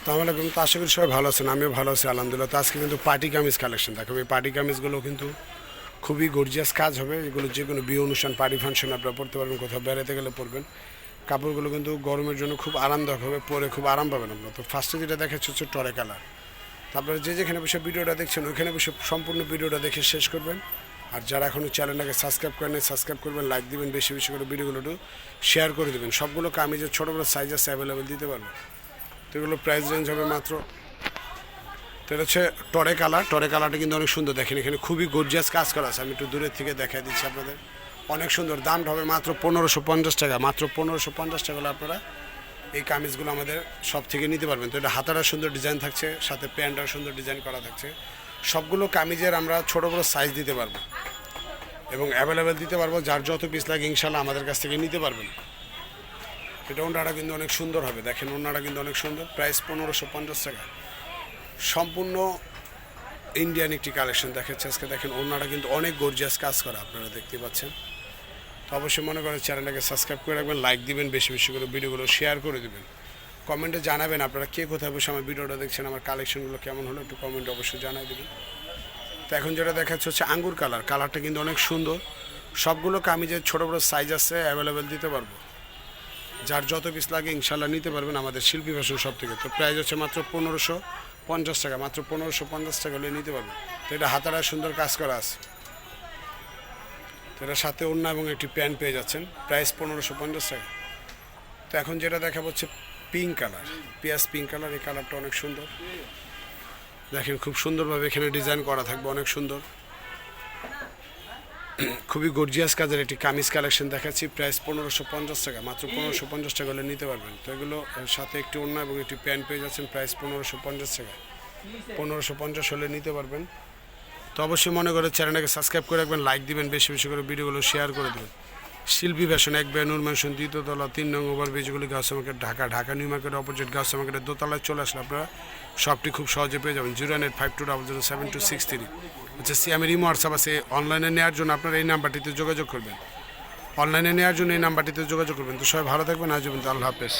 আসসালামু আলাইকুম। তো আশা করি সবাই ভালো আছেন, আমিও ভালো আছি, আলহামদুলিল্লাহ। তো আজকে কিন্তু পার্টি কামিজ কালেকশন দেখাবো। এই পার্টি কামিজগুলো কিন্তু খুবই গর্জিয়াস কাজ হবে। এগুলো যে কোনো বিয়ে অনুষ্ঠান পার্টি ফাংশন আপনারা পড়তে পারবেন, কোথাও বেড়াতে গেলে পরবেন কাপড়গুলো কিন্তু গরমের জন্য খুব আরামদায়ক হবে, পরে খুব আরাম পাবেন আপনারা। তো ফার্স্টে যেটা দেখাচ্ছে হচ্ছে টরে কালার। তারপরে যে যেখানে বসে ভিডিওটা দেখছেন, ওইখানে বসে সম্পূর্ণ ভিডিওটা দেখে শেষ করবেন। আর যারা এখনও চ্যানেলটাকে সাবস্ক্রাইব করেন সাবস্ক্রাইব করবেন লাইক দিবেন, বেশি বেশি করে ভিডিওগুলো একটু শেয়ার করে দেবেন। সবগুলো কামিজের ছোটো বড়ো সাইজ আছে অ্যাভেলেবেল দিতে পারব। তো এগুলো প্রাইস রেঞ্জ হবে মাত্র। এটা হচ্ছে টরে কালার। টরে কালারটা কিন্তু অনেক সুন্দর দেখেন, এখানে খুবই গর্জিয়াস কাজ করা আছে। আমি একটু দূরের থেকে দেখাই দিচ্ছি আপনাদের। অনেক সুন্দর, দামটা হবে মাত্র পনেরোশো পঞ্চাশ টাকা। মাত্র পনেরোশো পঞ্চাশ টাকা আপনারা এই কামিজগুলো আমাদের সব থেকে নিতে পারবেন। তো এটা হাতাটা সুন্দর ডিজাইন থাকছে, সাথে প্যান্টটাও সুন্দর ডিজাইন করা থাকছে। সবগুলো কামিজের আমরা ছোটো বড়ো সাইজ দিতে পারব এবং অ্যাভেলেবেল দিতে পারব। যার যত পিস লাগে ইনশাল্লাহ আমাদের কাছ থেকে নিতে পারবেন। এটা ওনারা কিন্তু অনেক সুন্দর হবে। দেখেন ওনারা কিন্তু অনেক সুন্দর। প্রাইস পনেরোশো পঞ্চাশ টাকা। সম্পূর্ণ ইন্ডিয়ান একটি কালেকশন দেখাচ্ছে আজকে। দেখেন ওনারা কিন্তু অনেক গর্জিয়াস কাজ করা আপনারা দেখতে পাচ্ছেন। তো অবশ্যই মনে করেন চ্যানেলটাকে সাবস্ক্রাইব করে রাখবেন লাইক দিবেন, বেশি বেশি করে ভিডিওগুলো শেয়ার করে দিবেন। কমেন্টে জানাবেন আপনারা কে কোথায় বসে আমার ভিডিওটা দেখছেন, আমার কালেকশনগুলো কেমন হলো একটু কমেন্টে অবশ্যই জানাই দেবেন। তো এখন যেটা দেখাচ্ছে হচ্ছে আঙ্গুর কালার কালারটা কিন্তু অনেক সুন্দর। সবগুলো কামিজের ছোটো বড়ো সাইজ আছে অ্যাভেলেবেল দিতে পারব। যার যত পিস লাগে ইনশাল্লাহ নিতে পারবেন আমাদের শিল্পী ফ্যাশন সব থেকে তো প্রাইস হচ্ছে মাত্র পনেরোশো পঞ্চাশ টাকা, মাত্র পনেরোশো পঞ্চাশ টাকা হলে নিতে পারবেন। তো এটা হাতারা সুন্দর কাজ করা আছে। তো এটার সাথে অন্য এবং একটি প্যান্ট পেয়ে যাচ্ছেন প্রাইস পনেরোশো পঞ্চাশ টাকা। তো এখন যেটা দেখা হচ্ছে পিঙ্ক কালার পেঁয়াজ পিঙ্ক কালার এই কালারটা অনেক সুন্দর। দেখেন খুব সুন্দরভাবে এখানে ডিজাইন করা থাকবে, অনেক সুন্দর। খুবই গর্জিয়াস কাজের একটি কামিজ কালেকশন দেখাচ্ছি। প্রাইস পনেরোশো পঞ্চাশ টাকা, মাত্র পনেরোশো পঞ্চাশ টাকা হলে নিতে পারবেন। তো এগুলো সাথে একটি অন্য এবং একটি প্যান্ট পেয়ে যাচ্ছেন প্রাইস পনেরোশো পঞ্চাশ টাকা। পনেরোশো পঞ্চাশ হলে নিতে পারবেন। তো অবশ্যই মনে করে চ্যানেলটাকে সাবস্ক্রাইব করে রাখবেন লাইক দিবেন, বেশি বেশি করে ভিডিওগুলো শেয়ার করে দেবেন। শিল্পী ফ্যাশন এক বেনুর ম্যানশন দ্বিতীয়তলা তিন নং ওভার ব্রিজগুলি গাছ market Dhaka Dhaka new market opposite গাছ মার্কেটের দোতলায় চলে আসলে আপনারা সবটি খুব সহজে পেয়ে যাবেন। Zero eight five two double zero seven two six three আচ্ছা সিএমের ইমো হোয়াটসঅ্যাপ আছে। অনলাইনে নেওয়ার জন্য আপনারা এই নাম্বারটিতে যোগাযোগ করবেন। অনলাইনে নেওয়ার জন্য এই নাম্বারটিতে যোগাযোগ করবেন। তো সবাই ভালো থাকবেন, আজ পর্যন্ত আল্লাহ হাফেজ।